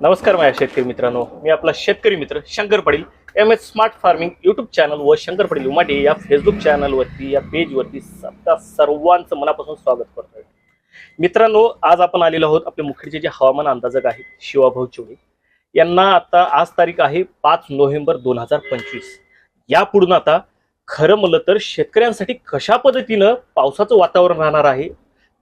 नमस्कार माझ्या शेतकरी मित्रांनो. मी आपला शेतकरी मित्र Shankar Padil M S smart farming YouTube channel व शंकर पडील उमाटे या फेसबुक चॅनलवरती या पेजवरती सध्या सर्वांचं मनापासून स्वागत करतोय. मित्रांनो आज आपण आलेलो आहोत आपले मुखेडचे जे हवामान अंदाजक आहेत शिवाभाऊ चोळे यांना आता आज तारीख आहे पाच नोव्हेंबर दोन हजार पंचवीस. यापुढून आता खरं म्हणलं तर शेतकऱ्यांसाठी कशा पद्धतीनं पावसाचं वातावरण राहणार आहे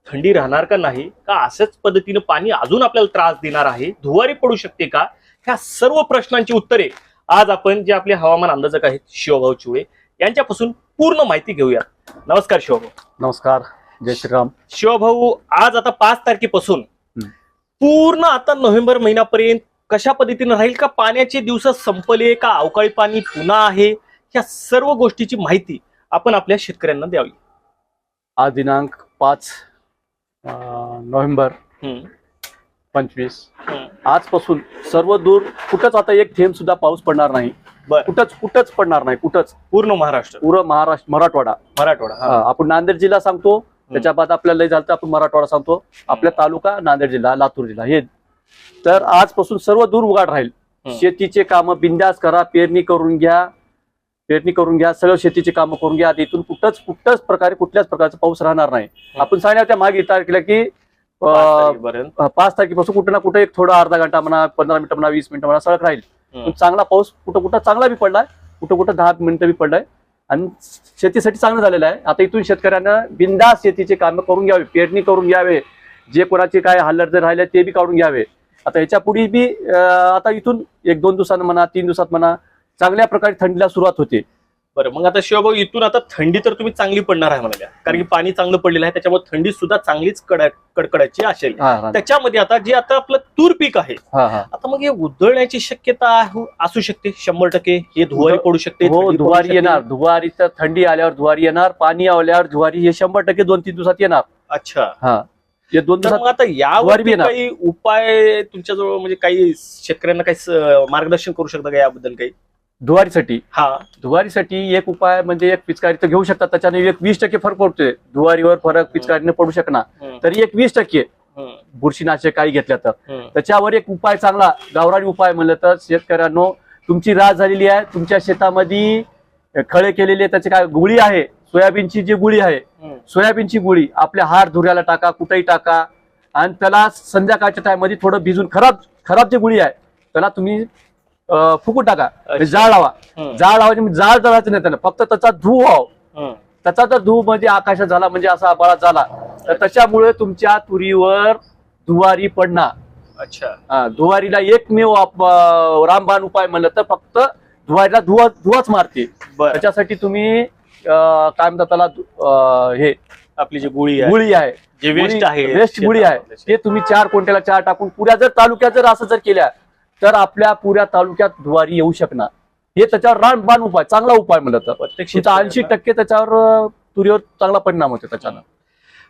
थंडी राहणार का नाही? का अशाच पद्धतीनं पाणी अजून आपल्याला त्रास देणार आहे? धुवारी पडू शकते का? ह्या सर्व प्रश्नांची उत्तरे आज आपण जे आपले हवामान अंदाजक आहेत शिवभाऊ चुळे यांच्यापासून पूर्ण माहिती घेऊया नमस्कार शिवभाऊ. नमस्कार. जय श्रीराम. शिवभाऊ आज आता पाच तारखेपासून. पूर्ण आता नोव्हेंबर महिन्यापर्यंत कशा पद्धतीनं राहील का? पाण्याचे दिवस संपले का? अवकाळी पाणी पुन्हा आहे? ह्या सर्व गोष्टीची माहिती आपण आपल्या शेतकऱ्यांना द्यावी. आज दिनांक पाच नोव्हेंबर पंचवीस. आजपासून सर्व दूर कुठंच आता एक थेंब सुद्धा पाऊस पडणार नाही. कुठंच कुठंच पडणार नाही कुठंच. पूर्ण महाराष्ट्र. पुरं महाराष्ट्र मराठवाडा. मराठवाडा आपण नांदेड जिल्हा सांगतो त्याच्या बाद आपल्याला लय झालं तर आपण मराठवाडा सांगतो. आपल्या तालुका नांदेड जिल्हा लातूर जिल्हा हे. तर आजपासून सर्व दूर उघाड राहील. शेतीचे कामं बिंदास करा पेरणी करून घ्या. पेरणी करून घ्या सगळं शेतीची कामं करून घ्या. इथून कुठंच कुठल्याच प्रकारे कुठल्याच प्रकारचा पाऊस राहणार नाही. आपण सांगितलं त्या मागे तारखेला की पाच तारखेपासून कुठं ना कुठं एक थोडा अर्धा घंटा म्हणा पंधरा मिनिटं म्हणा वीस मिनिटं म्हणा सळक राहील. चांगला पाऊस कुठं कुठं चांगला बी पडलाय कुठं कुठं दहा मिनिटं बी पडलाय. आणि शेतीसाठी चांगलं झालेलं आहे. आता इथून शेतकऱ्यांना बिंदास शेतीचे कामं करून घ्यावे पेरणी करून घ्यावे जे कोणाचे काय हल्लर जर राहिले ते बी काढून घ्यावे. आता याच्यापुढे बी आता इथून एक दोन दिवसानं म्हणा तीन दिवसात म्हणा चांगल्या प्रकारे थंडीला सुरुवात होते. बरं मग आता शिवभाऊ इथून आता थंडी तर तुम्ही चांगली पडणार आहे म्हणाल्या. कारण की पाणी चांगलं पडलेलं आहे त्याच्यामुळे थंडी सुद्धा चांगलीच कडा कडकडायची असेल. हा हा. त्याच्यामध्ये आता जे आता आपलं तूर पीक आहे हा हा. आता मग हे उधळण्याची शक्यता आहे- असू शकते शंभर टक्के हे धुवारी पडू शकते हो पडू धुवारी. येणार. धुवारी तर थंडी आल्यावर धुवारी येणार पाणी आल्यावर धुवारी हे शंभर टक्के दोन तीन दिवसात येणार. अच्छा. हा. हे दोन तर दिवसात मग आता यावर बी येणार. काही उपाय तुमच्याजवळ म्हणजे काही शेतकऱ्यांना काही स- मार्गदर्शन करू शकता का याबद्दल काही? धुवारीसाठी हा. धुवारीसाठी एक उपाय म्हणजे एक पिचकारी तर घेऊ शकतात त्याच्याने एक वीस टक्के फरक पडतोय. धुवारीवर फरक पिचकारीने पडू शकणार. तरी एक वीस टक्के. बुरशीनाशक काही घेतल्या तर. त्याच्यावर एक उपाय चांगला गावरानी उपाय म्हणलं तर शेतकऱ्यांनो तुमची रास झालेली आहे तुमच्या शेतामध्ये खळे केलेले त्याचे काय गुळी आहे सोयाबीनची जी गुळी आहे. सोयाबीनची गुळी आपल्या हार धुऱ्याला टाका कुठेही टाका आणि त्याला संध्याकाळच्या टाइममध्ये थोडं भिजून खराब खराब जी गुळी आहे त्याला तुम्ही अं, फुकून टाका म्हणजे जाळ लावा. जाळ लावायचे म्हणजे जाळ जळायचं नाही त्याला फक्त त्याचा धू व्हाव. त्याचा जर धू म्हणजे आकाशात झाला म्हणजे असा आबाळात झाला. तर त्याच्यामुळे तुमच्या तुरीवर धुवारी पडणार. अच्छा. हा, धुवारीला एकमेव रामबाण उपाय म्हणलं तर फक्त धुवारीला धुवा धुवाच मारते. बर. त्याच्यासाठी तुम्ही काय म्हणतात त्याला हे आपली जी गुळी आहे. गुळी आहे. जे वेस्ट आहे. वेस्ट गुळी आहे. ते तुम्ही चार कोणत्याला चार टाकून पुऱ्या जर तालुक्यात जर असं जर केल्या तर आपल्या पुऱ्या तालुक्यात धुवारी येऊ शकणार. हे त्याच्यावर रामबाण उपाय चांगला उपाय म्हणलं तर. प्रत्येक ऐंशी टक्के त्याच्यावर तुरीवर चांगला परिणाम होतो त्याच्यानं.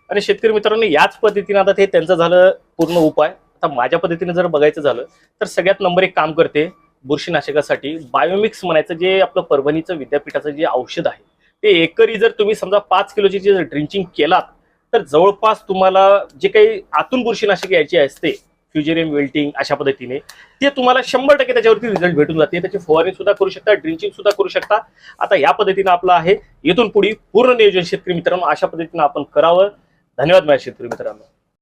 आणि शेतकरी मित्रांनो याच पद्धतीने आता ते त्यांचं झालं पूर्ण उपाय. आता माझ्या पद्धतीने जर बघायचं झालं तर सगळ्यात नंबर एक काम करते बुरशीनाशकासाठी. बायोमिक्स म्हणायचं जे आपलं परभणीचं विद्यापीठाचं जे औषध आहे ते एकरी जर तुम्ही समजा पाच किलोची जे ड्रिंचिंग केलात तर जवळपास तुम्हाला जे काही आतून बुरशीनाशक यायची असते फ्युजेरियम वेल्टिंग अशा पद्धतीने. ते तुम्हाला शंभर टक्के त्याच्यावरती रिझल्ट भेटून जाते. त्याची फवारणी सुद्धा करू शकता ड्रिंचिंग सुद्धा करू शकता. आता या पद्धतीनं आपलं आहे. इथून पुढे पूर्ण नियोजन शेतकरी मित्रांनो अशा पद्धतीनं आपण करावं. धन्यवाद माझ्या शेतकरी मित्रांनो.